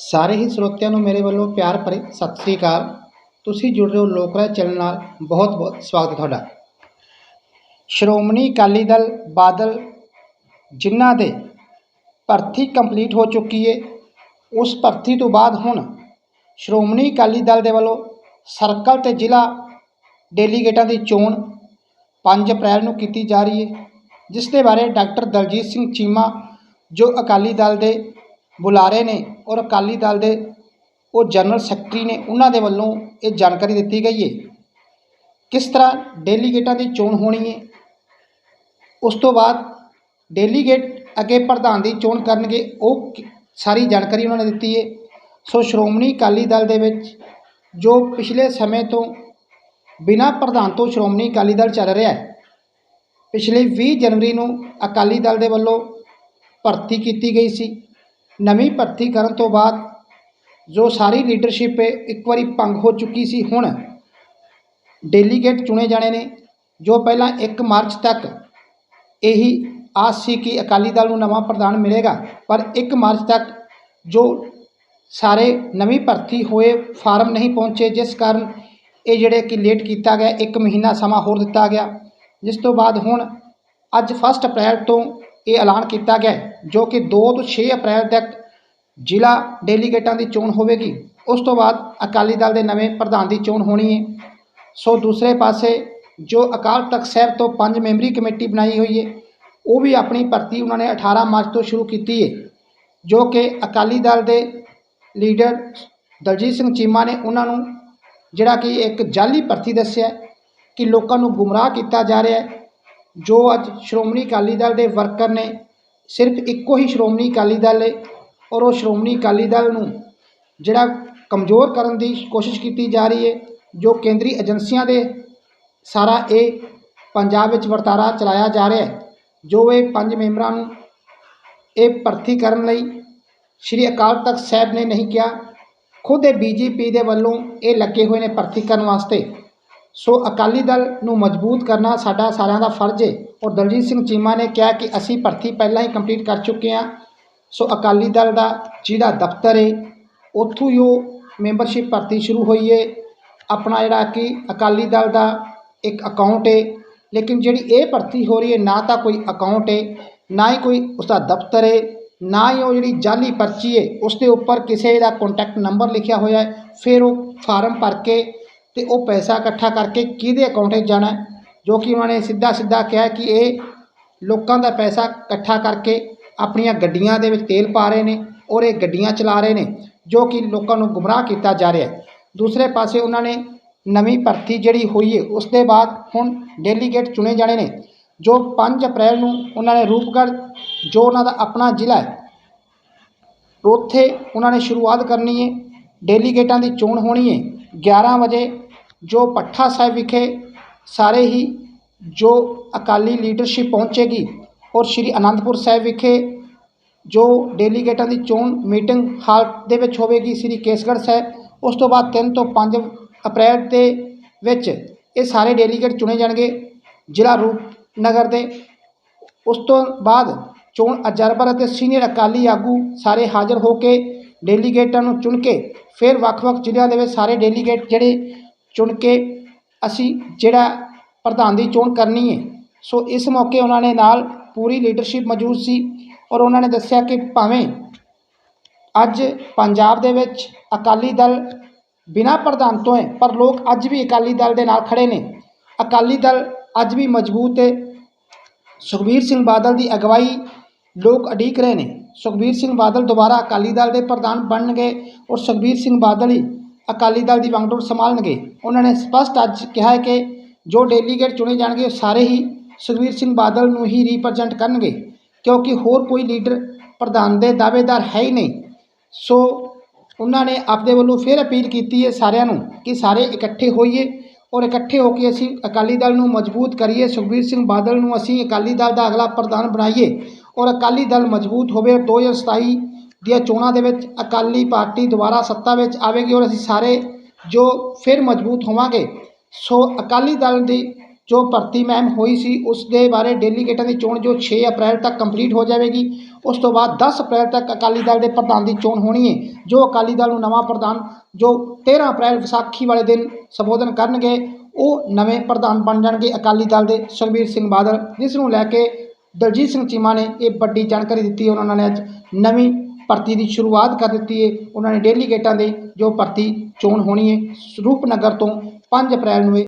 ਸਾਰੇ ਹੀ ਸਰੋਤਿਆਂ ਨੂੰ ਮੇਰੇ ਵੱਲੋਂ ਪਿਆਰ ਭਰੀ ਸਤਿ ਸ੍ਰੀ ਅਕਾਲ। ਤੁਸੀਂ ਜੁੜ ਰਹੇ ਹੋ ਲੋਕ ਰਾਏ ਚੈਨਲ ਨਾਲ। ਬਹੁਤ ਬਹੁਤ ਸਵਾਗਤ ਹੈ ਤੁਹਾਡਾ। ਸ਼੍ਰੋਮਣੀ ਅਕਾਲੀ ਦਲ ਬਾਦਲ ਜਿਨ੍ਹਾਂ ਦੇ ਭਰਤੀ ਕੰਪਲੀਟ ਹੋ ਚੁੱਕੀ ਹੈ ਉਸ ਭਰਤੀ ਤੋਂ ਬਾਅਦ ਹੁਣ ਸ਼੍ਰੋਮਣੀ ਅਕਾਲੀ ਦਲ ਦੇ ਵੱਲੋਂ ਸਰਕਲ ਤੇ ਜ਼ਿਲ੍ਹਾ ਡੈਲੀਗੇਟਾਂ ਦੀ ਚੋਣ 5 ਅਪ੍ਰੈਲ ਨੂੰ ਕੀਤੀ ਜਾ ਰਹੀ ਹੈ ਜਿਸ ਦੇ ਬਾਰੇ ਡਾਕਟਰ ਦਲਜੀਤ ਸਿੰਘ ਚੀਮਾ, ਜੋ ਅਕਾਲੀ ਦਲ ਦੇ ਬੁਲਾਰੇ ਨੇ ਔਰ ਅਕਾਲੀ ਦਲ ਦੇ ਉਹ ਜਨਰਲ ਸੈਕਟਰੀ ਨੇ ਉਹਨਾਂ ਦੇ ਵੱਲੋਂ ਇਹ ਜਾਣਕਾਰੀ ਦਿੱਤੀ ਗਈ ਹੈ ਕਿਸ ਤਰ੍ਹਾਂ ਡੈਲੀਗੇਟਾਂ ਦੀ ਚੋਣ ਹੋਣੀ ਹੈ ਉਸ ਤੋਂ ਬਾਅਦ ਡੈਲੀਗੇਟ ਅੱਗੇ ਪ੍ਰਧਾਨ ਦੀ ਚੋਣ ਕਰਨਗੇ, ਉਹ ਸਾਰੀ ਜਾਣਕਾਰੀ ਉਹਨਾਂ ਨੇ ਦਿੱਤੀ ਹੈ ਸੋ ਸ਼੍ਰੋਮਣੀ ਅਕਾਲੀ ਦਲ ਦੇ ਵਿੱਚ ਜੋ ਪਿਛਲੇ ਸਮੇਂ ਤੋਂ ਬਿਨਾਂ ਪ੍ਰਧਾਨ ਤੋਂ ਸ਼੍ਰੋਮਣੀ ਅਕਾਲੀ ਦਲ ਚੱਲ ਰਿਹਾ ਹੈ, ਪਿਛਲੇ 20 ਜਨਵਰੀ ਨੂੰ ਅਕਾਲੀ ਦਲ ਦੇ ਵੱਲੋਂ ਭਰਤੀ ਕੀਤੀ ਗਈ ਸੀ। ਨਵੀਂ ਭਰਤੀ ਕਰਨ ਤੋਂ ਬਾਅਦ ਜੋ ਸਾਰੀ ਲੀਡਰਸ਼ਿਪ ਇੱਕ ਵਾਰੀ ਭੰਗ ਹੋ ਚੁੱਕੀ ਸੀ, ਹੁਣ ਡੈਲੀਗੇਟ ਚੁਣੇ ਜਾਣੇ ਨੇ, ਜੋ ਪਹਿਲਾਂ 1 ਮਾਰਚ ਤੱਕ ਇਹੀ ਆਸ ਸੀ ਕਿ ਅਕਾਲੀ ਦਲ ਨੂੰ ਨਵਾਂ ਪ੍ਰਧਾਨ ਮਿਲੇਗਾ, ਪਰ 1 ਮਾਰਚ ਤੱਕ ਜੋ ਸਾਰੇ ਨਵੀਂ ਭਰਤੀ ਹੋਏ ਫਾਰਮ ਨਹੀਂ ਪਹੁੰਚੇ, ਜਿਸ ਕਾਰਨ ਇਹ ਜਿਹੜੇ ਕਿ ਲੇਟ ਕੀਤਾ ਗਿਆ, ਇੱਕ ਮਹੀਨਾ ਸਮਾਂ ਹੋਰ ਦਿੱਤਾ ਗਿਆ, ਜਿਸ ਤੋਂ ਬਾਅਦ ਹੁਣ ਅੱਜ 1 ਅਪ੍ਰੈਲ ਤੋਂ ਇਹ ਐਲਾਨ ਕੀਤਾ ਗਿਆ ਜੋ ਕਿ 2 ਤੋਂ 6 ਅਪ੍ਰੈਲ ਤੱਕ ਜ਼ਿਲ੍ਹਾ ਡੈਲੀਗੇਟਾਂ ਦੀ ਚੋਣ ਹੋਵੇਗੀ। ਉਸ ਤੋਂ ਬਾਅਦ ਅਕਾਲੀ ਦਲ ਦੇ ਨਵੇਂ ਪ੍ਰਧਾਨ ਦੀ ਚੋਣ ਹੋਣੀ ਹੈ। ਸੋ ਦੂਸਰੇ ਪਾਸੇ ਜੋ ਅਕਾਲ ਤਖਤ ਸਾਹਿਬ ਤੋਂ ਪੰਜ ਮੈਂਬਰੀ ਕਮੇਟੀ ਬਣਾਈ ਹੋਈ ਹੈ, ਉਹ ਵੀ ਆਪਣੀ ਭਰਤੀ ਉਹਨਾਂ ਨੇ 18 ਮਾਰਚ ਤੋਂ ਸ਼ੁਰੂ ਕੀਤੀ ਹੈ, ਜੋ ਕਿ ਅਕਾਲੀ ਦਲ ਦੇ ਲੀਡਰ ਦਲਜੀਤ ਸਿੰਘ ਚੀਮਾ ਨੇ ਉਹਨਾਂ ਨੂੰ ਜਿਹੜਾ ਕਿ ਇੱਕ ਜਾਲੀ ਭਰਤੀ ਦੱਸਿਆ ਕਿ ਲੋਕਾਂ ਨੂੰ ਗੁੰਮਰਾਹ ਕੀਤਾ ਜਾ ਰਿਹਾ ਹੈ। ਜੋ ਅੱਜ ਸ਼੍ਰੋਮਣੀ ਅਕਾਲੀ ਦਲ ਦੇ ਵਰਕਰ ਨੇ, ਸਿਰਫ ਇੱਕੋ ਹੀ ਸ਼੍ਰੋਮਣੀ ਅਕਾਲੀ ਦਲ ਹੈ ਔਰ ਉਹ ਸ਼੍ਰੋਮਣੀ ਅਕਾਲੀ ਦਲ ਨੂੰ ਜਿਹੜਾ ਕਮਜ਼ੋਰ ਕਰਨ ਦੀ ਕੋਸ਼ਿਸ਼ ਕੀਤੀ ਜਾ ਰਹੀ ਹੈ ਜੋ ਕੇਂਦਰੀ ਏਜੰਸੀਆਂ ਦੇ ਸਾਰਾ ਇਹ ਪੰਜਾਬ ਵਿੱਚ ਵਰਤਾਰਾ ਚਲਾਇਆ ਜਾ ਰਿਹਾ ਹੈ, ਜੋ ਇਹ ਪੰਜ ਮੈਂਬਰਾਂ ਨੂੰ ਇਹ ਭਰਤੀ ਕਰਨ ਲਈ ਸ਼੍ਰੀ ਅਕਾਲ ਤਖਤ ਸਾਹਿਬ ਨੇ ਨਹੀਂ ਕਿਹਾ, ਖੁਦ ਇਹ ਬੀਜੇਪੀ ਦੇ ਵੱਲੋਂ ਇਹ ਲੱਗੇ ਹੋਏ ਨੇ ਭਰਤੀ ਕਰਨ ਵਾਸਤੇ। ਸੋ ਅਕਾਲੀ ਦਲ ਨੂੰ ਮਜ਼ਬੂਤ ਕਰਨਾ ਸਾਡਾ ਸਾਰਿਆਂ ਦਾ ਫਰਜ਼ ਹੈ ਔਰ ਦਲਜੀਤ ਸਿੰਘ ਚੀਮਾ ਨੇ ਕਿਹਾ ਕਿ ਅਸੀਂ ਭਰਤੀ ਪਹਿਲਾਂ ਹੀ ਕੰਪਲੀਟ ਕਰ ਚੁੱਕੇ ਹਾਂ। ਸੋ ਅਕਾਲੀ ਦਲ ਦਾ ਜਿਹੜਾ ਦਫ਼ਤਰ ਹੈ ਉੱਥੋਂ ਹੀ ਉਹ ਮੈਂਬਰਸ਼ਿਪ ਭਰਤੀ ਸ਼ੁਰੂ ਹੋਈ ਹੈ ਆਪਣਾ ਜਿਹੜਾ ਕਿ ਅਕਾਲੀ ਦਲ ਦਾ ਇੱਕ ਅਕਾਊਂਟ ਹੈ ਲੇਕਿਨ ਜਿਹੜੀ ਇਹ ਭਰਤੀ ਹੋ ਰਹੀ ਹੈ ਨਾ ਤਾਂ ਕੋਈ ਅਕਾਊਂਟ ਹੈ ਨਾ ਹੀ ਕੋਈ ਉਸਦਾ ਦਫ਼ਤਰ ਹੈ ਨਾ ਹੀ ਉਹ ਜਿਹੜੀ ਜਾਲੀ ਪਰਚੀ ਹੈ ਉਸ ਦੇ ਉੱਪਰ ਕਿਸੇ ਦਾ ਕੰਟੈਕਟ ਨੰਬਰ ਲਿਖਿਆ ਹੋਇਆ ਹੈ ਫਿਰ ਉਹ ਫਾਰਮ ਭਰ ਕੇ ਤੇ ਉਹ ਪੈਸਾ ਇਕੱਠਾ ਕਰਕੇ ਕਿਹਦੇ ਅਕਾਊਂਟ 'ਚ ਜਾਣਾ ਜੋ ਕਿ ਉਹਨਾਂ ਨੇ ਸਿੱਧਾ ਸਿੱਧਾ ਕਿਹਾ ਕਿ ਇਹ ਲੋਕਾਂ ਦਾ ਪੈਸਾ ਇਕੱਠਾ ਕਰਕੇ ਆਪਣੀਆਂ ਗੱਡੀਆਂ ਦੇ ਵਿੱਚ ਤੇਲ ਪਾ ਰਹੇ ਨੇ ਔਰ ਇਹ ਗੱਡੀਆਂ ਚਲਾ ਰਹੇ ਨੇ, ਜੋ ਕਿ ਲੋਕਾਂ ਨੂੰ ਗੁੰਮਰਾਹ ਕੀਤਾ ਜਾ ਰਿਹਾ ਹੈ। ਦੂਸਰੇ ਪਾਸੇ ਉਹਨਾਂ ਨੇ ਨਵੀਂ ਭਰਤੀ ਜਿਹੜੀ ਹੋਈ ਹੈ, ਉਸ ਦੇ ਬਾਅਦ ਹੁਣ ਡੈਲੀਗੇਟ ਚੁਣੇ ਜਾਣੇ ਨੇ, ਜੋ 5 ਅਪ੍ਰੈਲ ਨੂੰ ਉਹਨਾਂ ਨੇ ਰੂਪਗੜ੍ਹ, ਜੋ ਉਹਨਾਂ ਦਾ ਆਪਣਾ ਜ਼ਿਲ੍ਹਾ ਹੈ, ਉੱਥੇ ਉਹਨਾਂ ਨੇ ਸ਼ੁਰੂਆਤ ਕਰਨੀ ਹੈ ਡੈਲੀਗੇਟਾਂ ਦੀ ਚੋਣ ਹੋਣੀ ਹੈ। 11 ਵਜੇ ਜੋ ਪੱਠਾ ਸਾਹਿਬ ਵਿਖੇ ਸਾਰੇ ਹੀ ਜੋ ਅਕਾਲੀ ਲੀਡਰਸ਼ਿਪ ਪਹੁੰਚੇਗੀ ਔਰ ਸ਼੍ਰੀ ਅਨੰਦਪੁਰ ਸਾਹਿਬ ਵਿਖੇ ਜੋ ਡੈਲੀਗੇਟਾਂ ਦੀ ਚੋਣ ਮੀਟਿੰਗ ਹਾਲ ਦੇ ਵਿੱਚ ਹੋਵੇਗੀ ਸ਼੍ਰੀ ਕੇਸਗੜ੍ਹ ਸਾਹਿਬ, ਉਸ ਤੋਂ ਬਾਅਦ 3 ਤੋਂ 5 ਅਪ੍ਰੈਲ ਦੇ ਵਿੱਚ ਇਹ ਸਾਰੇ ਡੈਲੀਗੇਟ ਚੁਣੇ ਜਾਣਗੇ ਜ਼ਿਲ੍ਹਾ ਰੂਪਨਗਰ ਦੇ। ਉਸ ਤੋਂ ਬਾਅਦ ਚੋਣ ਅਜਰਬਰ ਅਤੇ ਸੀਨੀਅਰ ਅਕਾਲੀ ਆਗੂ ਸਾਰੇ ਹਾਜ਼ਰ ਹੋ ਕੇ ਡੈਲੀਗੇਟਾਂ ਨੂੰ ਚੁਣ ਕੇ ਫਿਰ ਵੱਖ-ਵੱਖ ਜ਼ਿਲ੍ਹਿਆਂ ਦੇ ਵਿੱਚ ਸਾਰੇ ਡੈਲੀਗੇਟ ਜਿਹੜੇ ਚੁਣ ਕੇ ਅਸੀਂ ਜਿਹੜਾ ਪ੍ਰਧਾਨ ਦੀ ਚੋਣ ਕਰਨੀ ਹੈ। ਸੋ ਇਸ ਮੌਕੇ ਉਹਨਾਂ ਨੇ ਨਾਲ ਪੂਰੀ ਲੀਡਰਸ਼ਿਪ ਮੌਜੂਦ ਸੀ ਔਰ ਉਹਨਾਂ ਨੇ ਦੱਸਿਆ ਕਿ ਭਾਵੇਂ ਅੱਜ ਪੰਜਾਬ ਦੇ ਵਿੱਚ ਅਕਾਲੀ ਦਲ ਬਿਨਾਂ ਪ੍ਰਧਾਨ ਤੋਂ ਹੈ, ਪਰ ਲੋਕ ਅੱਜ ਵੀ ਅਕਾਲੀ ਦਲ ਦੇ ਨਾਲ ਖੜੇ ਨੇ। ਅਕਾਲੀ ਦਲ ਅੱਜ ਵੀ ਮਜ਼ਬੂਤ ਹੈ। ਸੁਖਬੀਰ ਸਿੰਘ ਬਾਦਲ ਦੀ ਅਗਵਾਈ ਲੋਕ ਉਡੀਕ ਰਹੇ ਨੇ। ਸੁਖਬੀਰ ਸਿੰਘ ਬਾਦਲ ਦੁਬਾਰਾ ਅਕਾਲੀ ਦਲ ਦੇ ਪ੍ਰਧਾਨ ਬਣਨਗੇ ਔਰ ਸੁਖਬੀਰ ਸਿੰਘ ਬਾਦਲ ਹੀ ਅਕਾਲੀ ਦਲ ਦੀ ਵਾਂਗਡੋਰ ਸੰਭਾਲਣਗੇ। ਉਹਨਾਂ ਨੇ ਸਪਸ਼ਟ ਅੱਜ ਕਿਹਾ ਹੈ ਕਿ ਜੋ ਡੈਲੀਗੇਟ ਚੁਣੇ ਜਾਣਗੇ, ਉਹ ਸਾਰੇ ਹੀ ਸੁਖਬੀਰ ਸਿੰਘ ਬਾਦਲ ਨੂੰ ਹੀ ਰਿਪਰੈਜ਼ੈਂਟ ਕਰਨਗੇ, ਕਿਉਂਕਿ ਹੋਰ ਕੋਈ ਲੀਡਰ ਪ੍ਰਧਾਨ ਦੇ ਦਾਅਵੇਦਾਰ ਹੈ ਹੀ ਨਹੀਂ। ਸੋ ਉਹਨਾਂ ਨੇ ਆਪਦੇ ਵੱਲੋਂ ਫਿਰ ਅਪੀਲ ਕੀਤੀ ਹੈ ਸਾਰਿਆਂ ਨੂੰ ਕਿ ਸਾਰੇ ਇਕੱਠੇ ਹੋਈਏ ਔਰ ਇਕੱਠੇ ਹੋ ਕੇ ਅਸੀਂ ਅਕਾਲੀ ਦਲ ਨੂੰ ਮਜ਼ਬੂਤ ਕਰੀਏ। ਸੁਖਬੀਰ ਸਿੰਘ ਬਾਦਲ ਨੂੰ ਅਸੀਂ ਅਕਾਲੀ ਦਲ ਦਾ ਅਗਲਾ ਪ੍ਰਧਾਨ ਬਣਾਈਏ ਔਰ ਅਕਾਲੀ ਦਲ ਮਜ਼ਬੂਤ ਹੋਵੇ 2027 ਦੀਆਂ ਚੋਣਾਂ ਦੇ ਵਿੱਚ ਅਕਾਲੀ ਪਾਰਟੀ ਦੁਬਾਰਾ ਸੱਤਾ ਵਿੱਚ ਆਵੇਗੀ ਔਰ ਅਸੀਂ ਸਾਰੇ ਜੋ ਫਿਰ ਮਜ਼ਬੂਤ ਹੋਵਾਂਗੇ। ਸੋ ਅਕਾਲੀ ਦਲ ਦੀ ਜੋ ਭਰਤੀ ਮਹਿਮ ਹੋਈ ਸੀ, ਉਸ ਦੇ ਬਾਰੇ ਡੈਲੀਗੇਟਾਂ ਦੀ ਚੋਣ ਜੋ 6 ਅਪ੍ਰੈਲ ਤੱਕ ਕੰਪਲੀਟ ਹੋ ਜਾਵੇਗੀ, ਉਸ ਤੋਂ ਬਾਅਦ 10 ਅਪ੍ਰੈਲ ਤੱਕ ਅਕਾਲੀ ਦਲ ਦੇ ਪ੍ਰਧਾਨ ਦੀ ਚੋਣ ਹੋਣੀ ਹੈ ਜੋ ਅਕਾਲੀ ਦਲ ਨੂੰ ਨਵਾਂ ਪ੍ਰਧਾਨ, ਜੋ 13 ਅਪ੍ਰੈਲ ਵਿਸਾਖੀ ਵਾਲੇ ਦਿਨ ਸੰਬੋਧਨ ਕਰਨਗੇ, ਉਹ ਨਵੇਂ ਪ੍ਰਧਾਨ ਬਣ ਜਾਣਗੇ ਅਕਾਲੀ ਦਲ ਦੇ ਸੁਖਬੀਰ ਸਿੰਘ ਬਾਦਲ, ਜਿਸ ਨੂੰ ਲੈ ਕੇ ਦਲਜੀਤ ਸਿੰਘ ਚੀਮਾ ਨੇ ਇਹ ਵੱਡੀ ਜਾਣਕਾਰੀ ਦਿੱਤੀ ਹੈ। ਉਹਨਾਂ ਨੇ ਅੱਜ ਨਵੀਂ ਭਰਤੀ ਦੀ ਸ਼ੁਰੂਆਤ ਕਰ ਦਿੱਤੀ ਹੈ। ਉਹਨਾਂ ਨੇ ਡੈਲੀਗੇਟਾਂ ਦੇ ਜੋ ਭਰਤੀ ਚੋਣ ਹੋਣੀ ਹੈ, ਰੂਪਨਗਰ ਤੋਂ 5 ਅਪ੍ਰੈਲ ਨੂੰ ਇਹ